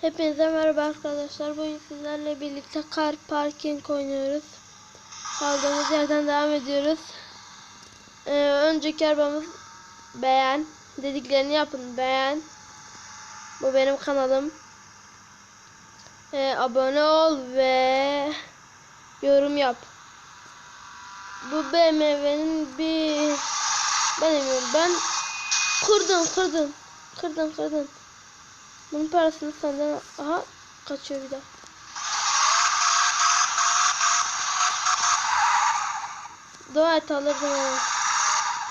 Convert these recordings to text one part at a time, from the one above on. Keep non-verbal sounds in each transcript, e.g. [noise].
Hepinize merhaba arkadaşlar. Bugün sizlerle birlikte car parking oynuyoruz. Kaldığımız yerden devam ediyoruz. Ee, önceki arabamız beğen. Dediklerini yapın. Beğen. Bu benim kanalım. Ee, abone ol ve yorum yap. Bu BMW'nin bir ben bilmiyorum. Ben kırdım kırdım. Kırdım kırdım. Bunun parasını senden aha kaçıyor bir daha. Dua et alırdım ama.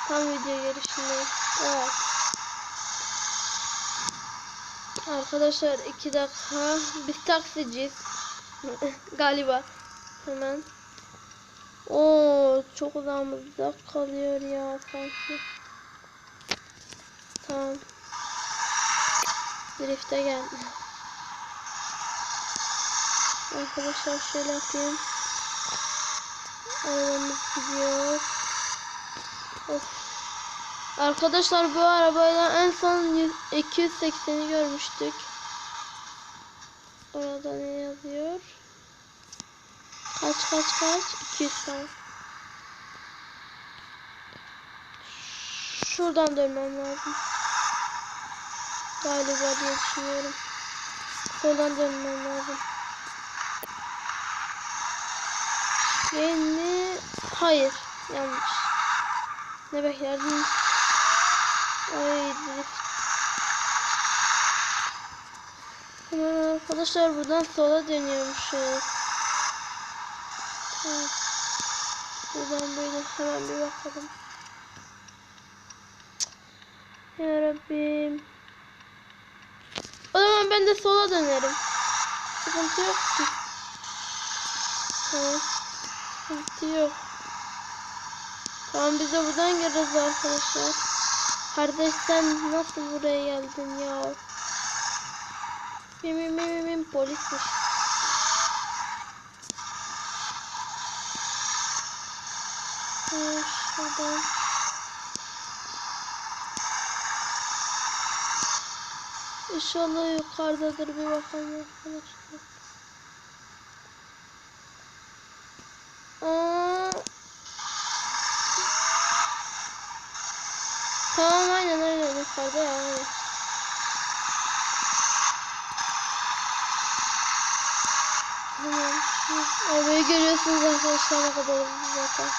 Tam video girişinde. Evet. Arkadaşlar iki dakika. Biz taksiciyiz. [laughs] Galiba. Hemen. Oo çok uzağımızda kalıyor ya sanki. Tamam. Drift'e geldi. Arkadaşlar şöyle yapayım. Arabamız gidiyor. Of. Arkadaşlar bu arabayla en son 100 280'i görmüştük. Orada ne yazıyor? Kaç kaç kaç? 200 tamam. Şuradan dönmem lazım. Galiba diye düşünüyorum. Soldan dönmem lazım. Yeni... Hayır. Yanlış. Ne beklerdin? Ay arkadaşlar buradan sola dönüyormuşuz. Evet. Buradan böyle hemen bir bakalım. Ya Rabbim. O zaman ben de sola dönerim. Sıkıntı yok ki. Tamam. Sıkıntı yok. Tamam biz de buradan gireriz arkadaşlar. Kardeş sen nasıl buraya geldin ya? Bim bim bim, bim polismiş. Şuradan. İnşallah yukarıdadır bir bakalım arkadaşlar. Aa. Tamam aynen aynen yukarıda ya aynen. Tamam. Görüyorsunuz arkadaşlar ne kadar zaten.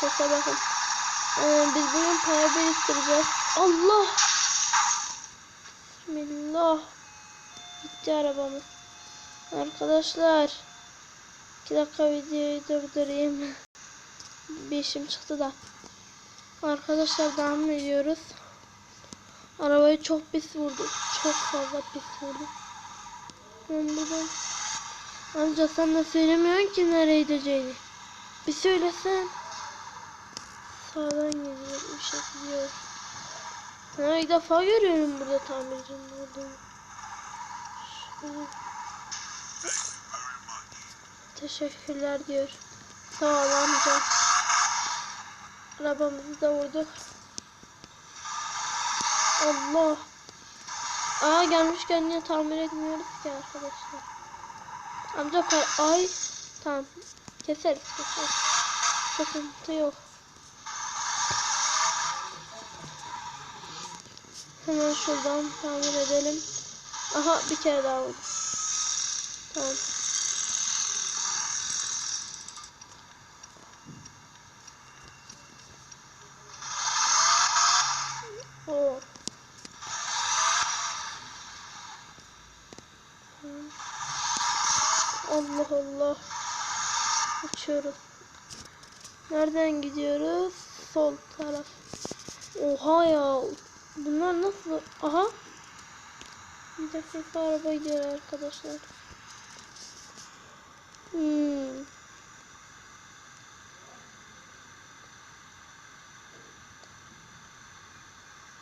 Sese bakın. Ee, biz bugün para biriktireceğiz. Allah! Bismillah. Gitti arabamız. Arkadaşlar. 2 dakika videoyu durdurayım. [laughs] Bir işim çıktı da. Arkadaşlar devam ediyoruz. Arabayı çok pis vurdu. Çok fazla pis vurdu. Ben buradan... Amca sen de söylemiyorsun ki nereye gideceğini. Bir söylesen. Sağdan gidiyor. Bir şey gidiyor. Ha, ilk defa görüyorum burada tamircinin olduğunu. Teşekkürler diyor. Sağ ol amca. Arabamızı da vurduk. Allah. Aa gelmişken niye tamir etmiyoruz ki arkadaşlar. Amca ay tamam keseriz keseriz. Sıkıntı yok. Hemen şuradan tamir edelim. Aha bir kere daha vurdum. Tamam. Oo. Allah Allah. Uçuyoruz. Nereden gidiyoruz? Sol taraf. Oha ya. Bunlar nasıl? Aha. Bir dakika araba gidiyor arkadaşlar. Hmm.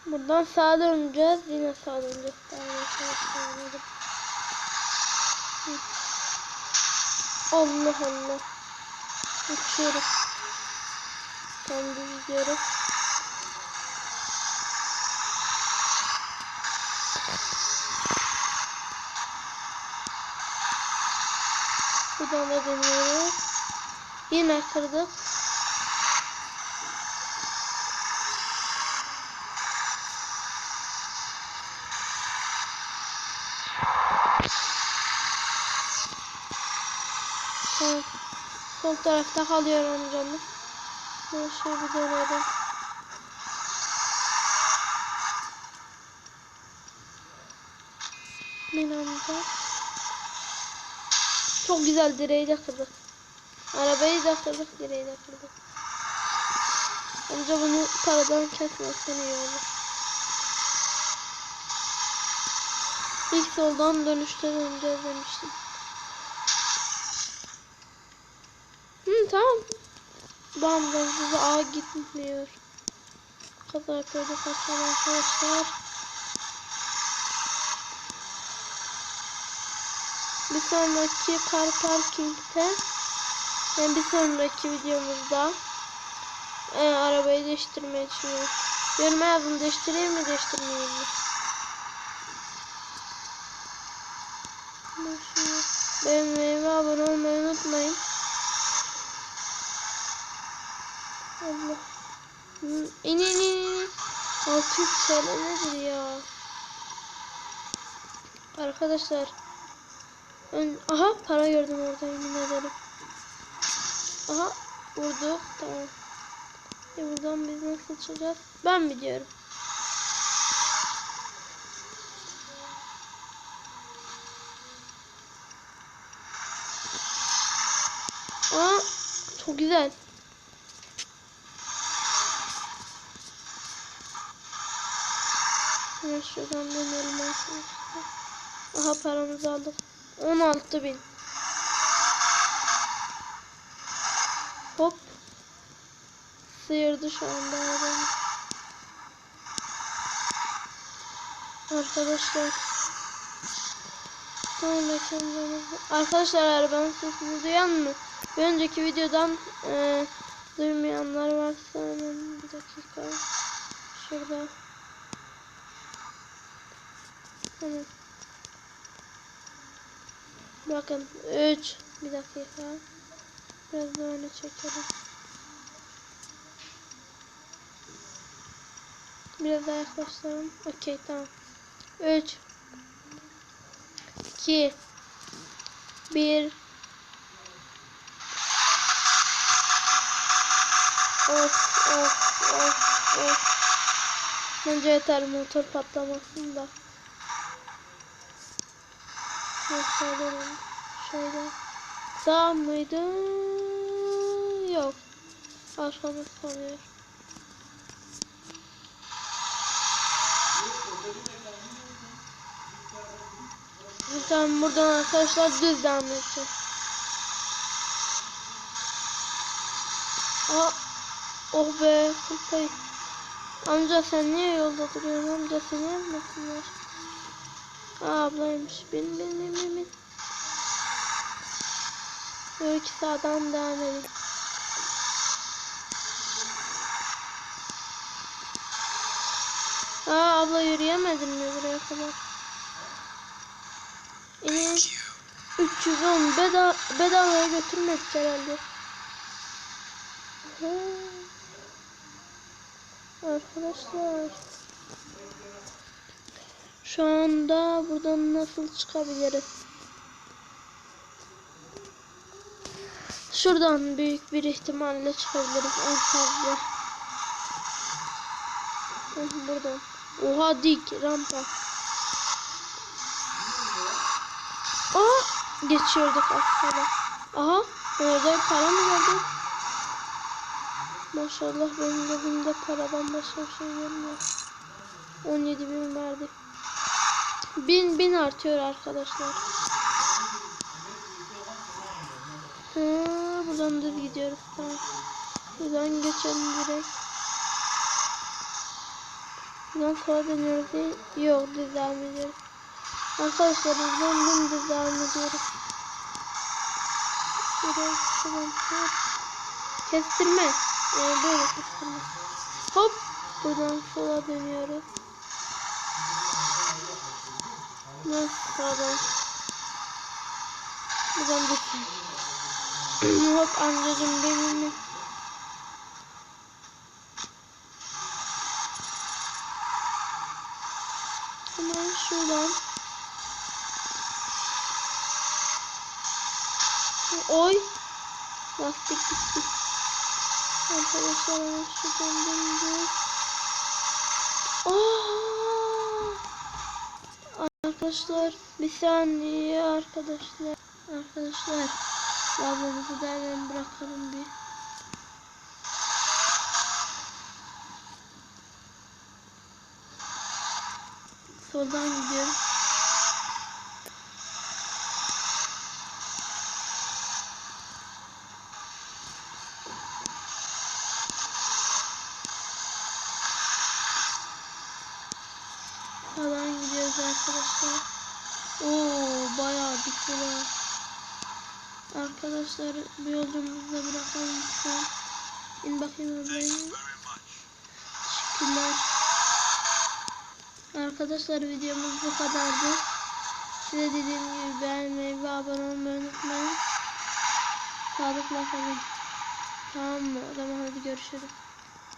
Buradan sağa döneceğiz. Yine sağa döneceğiz. Allah Allah. Uçuyoruz. Tam gidiyoruz. Buradan da dönüyoruz. Yine kırdık. Son, son tarafta kalıyor onun canım. Bunu şöyle bir dönelim. Amca. Çok güzel direği de kırdık. Arabayı da kırdık, direği de kırdık. Amca bunu paradan kesmezsen iyi olur. İlk soldan dönüşte döneceğiz demiştim. Hı tamam. Bam size A gitmiyor. Yapıyorduk aslında arkadaşlar. Bir sonraki car parking'de yani bir sonraki videomuzda e, arabayı değiştirmeyi düşünüyorum. Yoruma yazın değiştireyim mi değiştirmeyeyim mi? Beğenmeyi ve abone olmayı unutmayın. Allah. İn in. in. 600 TL nedir ya? Arkadaşlar. Aha para gördüm orada yemin ederim. Aha vurduk tamam. E buradan biz nasıl çıkacağız? Ben biliyorum. Aa çok güzel. Hemen şuradan dönelim arkadaşlar. Aha paramızı aldık. 16 bin. Hop. Sıyırdı şu anda arabayı. Arkadaşlar. Sonraki Arkadaşlar arabanın sesini duyan mı? Bir önceki videodan e, duymayanlar varsa hemen bir dakika. Şurada. Hemen. Bakın 3 bir dakika. Biraz daha öne çekelim. Biraz daha yaklaştıralım. Okey tamam. 3 2 1 Of of of of. Bence yeter motor patlamasın da. Dönelim. Şöyle. Sağ mıydı? Yok. Arkamız kalıyor. Tamam buradan arkadaşlar düz devam edeceğiz. Aa, oh be kırpayı. Amca sen niye yolda duruyorsun amca seni yapmasınlar. Ablaymış. Bin bin bin bin bin. Böyle iki sağdan devam edelim. Aa abla yürüyemedin mi buraya kadar? İnin. 310 beda bedavaya götürmek herhalde. Ha. Arkadaşlar. Şu anda buradan nasıl çıkabiliriz? Şuradan büyük bir ihtimalle çıkabiliriz en fazla. Buradan. Oha dik rampa. Aa geçiyorduk aslında. Aha orada para mı geldi? Maşallah benim gözümde paradan başka bir şey gelmiyor. 17 bin verdi. Bin bin artıyor arkadaşlar. Ha, buradan düz gidiyoruz tamam. Buradan geçelim direkt. Buradan sola dönüyoruz değil. Yok düz devam ediyoruz. Arkadaşlar buradan dümdüz devam ediyoruz. Direkt şuradan hop. Kestirme. Ee, böyle kestirme. Hop. Buradan sola dönüyoruz. Nasıl sağdan? Buradan düz. Hop amcacım benim. Hemen şuradan. Oy. Lastik gitti. Arkadaşlar şuradan döneceğiz. Aa! Arkadaşlar bir saniye arkadaşlar. Arkadaşlar lavabomuzı da hemen bırakalım bir. Soldan gidiyorum. Falan gidiyoruz arkadaşlar. Oo bayağı bir sıra. Arkadaşlar bu yolculuğumuzu bırakalım lütfen. İn bakayım ablayım. Teşekkürler. Arkadaşlar videomuz bu kadardı. Size dediğim gibi beğenmeyi ve abone olmayı unutmayın. Sağlıkla kalın. Tamam mı? O zaman hadi görüşürüz.